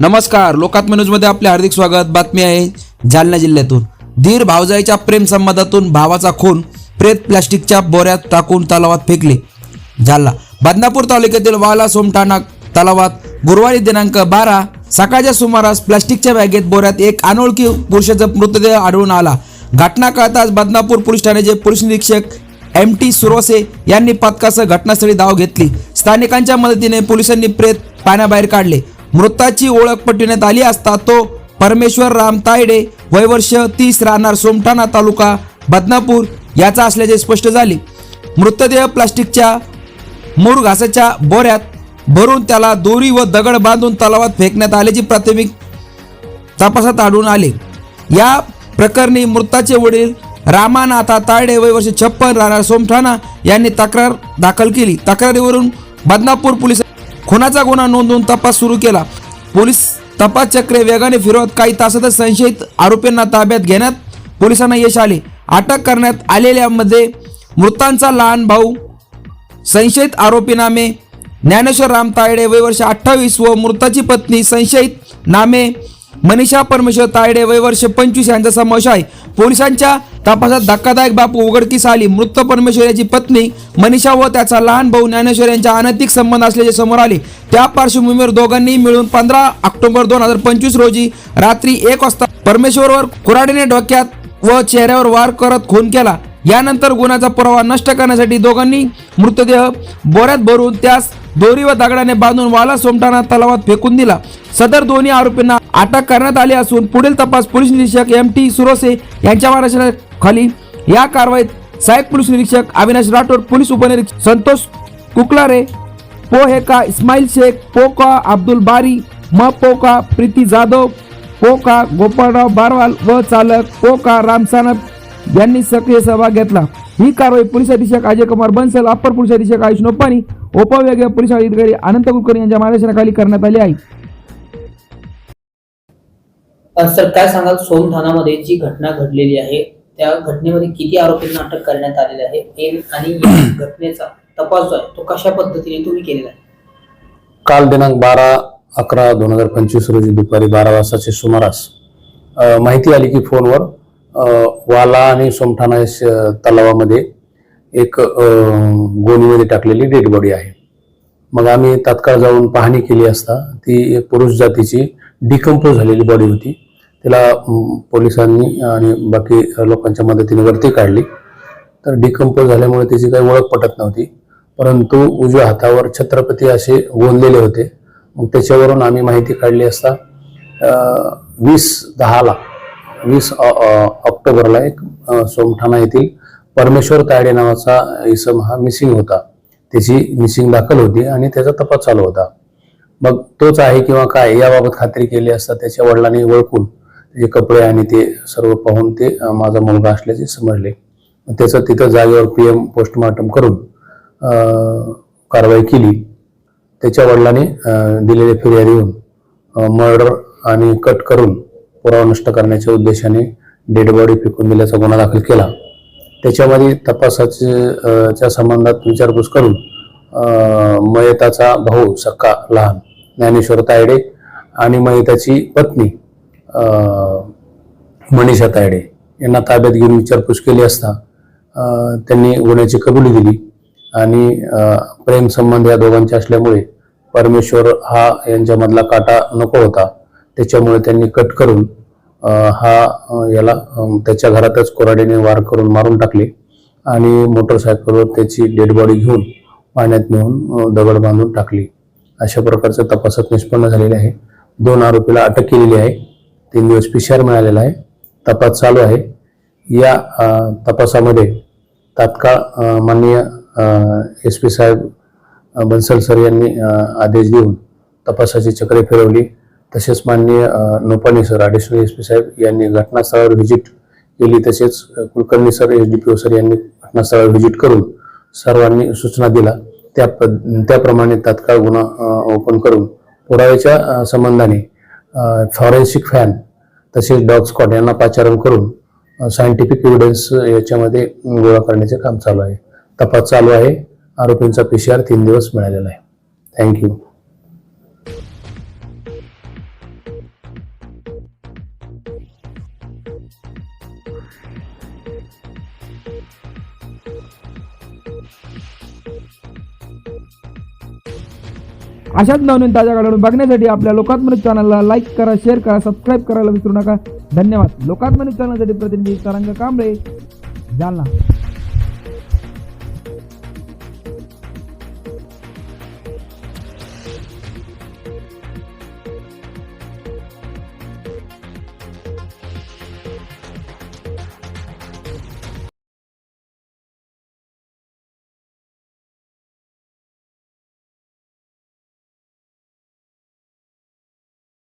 नमस्कार लोकात्म न्यूजमध्ये आपले हार्दिक स्वागत. बातमी आहे जालना जिल्ह्यातून. धीर भावजाईच्या प्रेम संवादातून भावाचा खून प्रेत प्लास्टिकच्या बोऱ्यात टाकून तलावात फेकले. जालना बदनापूर तालुक्यातील वाला सोमठाणा तलावात गुरुवारी दिनांक बारा सकाळच्या सुमारास प्लास्टिकच्या बॅगेत बोऱ्यात एक अनोळखी पुरुषाचा मृतदेह आढळून आला. घटना कळताच बदनापूर पोलीस ठाण्याचे पोलीस निरीक्षक एम टी सुरोसे यांनी पथकासह घटनास्थळी धाव घेतली. स्थानिकांच्या मदतीने पोलिसांनी प्रेत पाण्याबाहेर काढले. मृताची ओळख पटविण्यात आली असता तो परमेश्वर राम तायडे वयवर्ष तीस राहणार सोमठाणा तालुका बदनापूर याचा असल्याचे स्पष्ट झाले. मृतदेह प्लास्टिकच्या मूर घासाच्या बोऱ्यात भरून त्याला दोरी व दगड बांधून तलावात फेकण्यात आल्याची प्राथमिक तपासात आढळून आले. या प्रकरणी मृताचे वडील रामानाथा तायडे वय वर्ष छप्पन राहणार सोमठाणा यांनी तक्रार दाखल केली. तक्रारीवरून बदनापूर पोलीस खुनाचा गुन्हा नोंदवून तपास सुरू केला. पोलीस तपास चक्रे वेगाने फिरवत काही तासातच संशयित आरोपींना ताब्यात घेण्यात पोलिसांना यश आले. अटक करण्यात आलेल्यामध्ये मृतांचा लहान भाऊ संशयित आरोपी नामे ज्ञानेश्वर राम तायडे वय वर्ष अठ्ठावीस व मृताची पत्नी संशयित नामे मनीषा परमेश्वर तायडे वय वर्ष पंचवीस यांचा समावेश आहे. पोलिसांच्या तपासात धक्कादायक बाब उघडकीस आली. मृत परमेश्वर याची पत्नी मनीषा व त्याचा लहान भाऊ ज्ञानेश्वर यांच्या अनैतिक संबंध असल्याचे समोर आले. त्या पार्श्वभूमीवर दोघांनी मिळून पंधरा ऑक्टोबर दोन हजार पंचवीस रोजी रात्री एक वाजता परमेश्वरवर कुराडीने डोक्यात व चेहऱ्यावर वार करत खून केला. यानंतर गुन्ह्याचा पुरावा नष्ट करण्यासाठी दोघांनी मृतदेह बोऱ्यात भरून त्यास दोरी व दगडाने बांधून वाला सोमटाना तलावात फेकून दिला. सदर दोन्ही आरोपींना अटक करण्यात आली असून पुढील तपास पोलीस निरीक्षक एम टी सुरोसे यांच्या खाली. या कारवाईत सहाय्यक पोलीस निरीक्षक अविनाश राठोड पोलीस उपनिरीक्षक संतोष कुकलारे पोहेका इस्माईल शेख पोका अब्दुल बारी म पोका प्रीती जाधव पोका गोपाळराव बारवाल व चालक पोका रामसानप यांनी सक्रिय सहभाग घेतला. ही कारवाई पोलीस अधीक्षक अजय कुमार बन्सल अप्पर पोलीस अधीक्षक आयुष नोपानी उपविभागीय पोलीस अधिकारी अनंत कुलकर्णी यांच्या मार्गदर्शनाखाली करण्यात आली आहे. सर काय सांगाल? सोमठाणामध्ये जी घटना घडलेली आहे त्या घटनेमध्ये किती आरोपींना अटक करण्यात आलेली आहे हे- आणि या घटनेचा तपास जो आहे तो कशा पद्धतीने तुम्ही केलेला आहे? काल दिनांक बारा अकरा दोन हजार पंचवीस रोजी दुपारी बारा वाजताच्या सुमारास अ, माहिती आली की फोनवर अ, वाला आणि सोमठाणा या श- तलावामध्ये एक अ, गोणीमध्ये टाकलेली डेड बॉडी आहे. मग आम्ही तात्काळ जाऊन पाहणी केली असता ती पुरुष जातीची डिकम्पोज झालेली बॉडी होती. तिला पोलिसांनी आणि बाकी लोकांच्या मदतीने वरती काढली. तर डिकम्पोज झाल्यामुळे त्याची काही ओळख पटत नव्हती. परंतु उजव्या हातावर छत्रपती असे गोंदलेले होते. मग त्याच्यावरून आम्ही माहिती काढली असता वीस दहाला वीस ऑक्टोबरला एक सोमठाणा येथील परमेश्वर तायडे नावाचा इसम हा मिसिंग होता. त्याची मिसिंग दाखल होती आणि त्याचा तपास चालू होता. मग तोच आहे किंवा काय याबाबत खात्री केली असता त्याच्या वडिलांनी ओळखून जे कपडे आणि ते सर्व पाहून ते माझा मुलगा असल्याचे समजले. त्याचं तिथं जागेवर पी एम पोस्टमॉर्टम करून कारवाई केली. त्याच्या वडिलांनी दिलेली फिर्याद येऊन मर्डर आणि कट करून पुरावा नष्ट करण्याच्या उद्देशाने डेड बॉडी फेकून दिल्याचा गुन्हा दाखल केला. त्याच्यामध्ये तपासाच्या च्या संबंधात विचारपूस करून मयताचा भाऊ सक्का लहान ज्ञानेश्वर तायडे आणि मयताची पत्नी मनीषा तायडे यांना ताब्यात घेऊन विचारपूस केली असता त्यांनी गुन्ह्याची कबुली दिली आणि प्रेमसंबंध प्रेम संबंध या दोघांचे असल्यामुळे परमेश्वर हा यांच्यामधला काटा नको होता. त्याच्यामुळे त्यांनी कट करून हा याला त्याच्या घरातच कोराडीने वार करून मारून टाकले आणि मोटरसायकलवर त्याची डेड बॉडी घेऊन पाण्यात नेऊन दगड बांधून टाकली. अशा प्रकारचं तपासात निष्पन्न झालेले आहे. दोन आरोपीला अटक केलेली आहे. तीन दिवस आर मिळालेला आहे. तपास चालू आहे. या तपासामध्ये तात्काळ माननीय एस पी साहेब बन्सल सर यांनी आदेश देऊन तपासाची चक्रे फिरवली. तसेच माननीय अं, Nopani sir additional S P साहेब यांनी घटनास्थळावर व्हिजिट केली. तसेच Kulkarni sir S D P O sir यांनी घटनास्थळावर व्हिजिट करून सर्वांनी सूचना दिला त्या पद त्याप्रमाणे तात्काळ गुन्हा ओपन करून पुराव्याच्या संबंधाने फॉरेन्सिक फॅन तसेच डॉग स्कॉट यांना पाचारण करून सायंटिफिक एव्हिडन्स याच्यामध्ये गोळा करण्याचे काम चालू आहे. तपास चालू आहे. आरोपींचा पी तीन दिवस मिळालेला आहे. थँक्यू अशाच नवनवीन ताज्या घडामोडी बघण्यासाठी आपल्या लोकात्मक चॅनलला लाईक करा शेअर करा सबस्क्राईब करायला विसरू नका. धन्यवाद. लोकात्मक चॅनलसाठी प्रतिनिधी तरंग कांबळे जालना.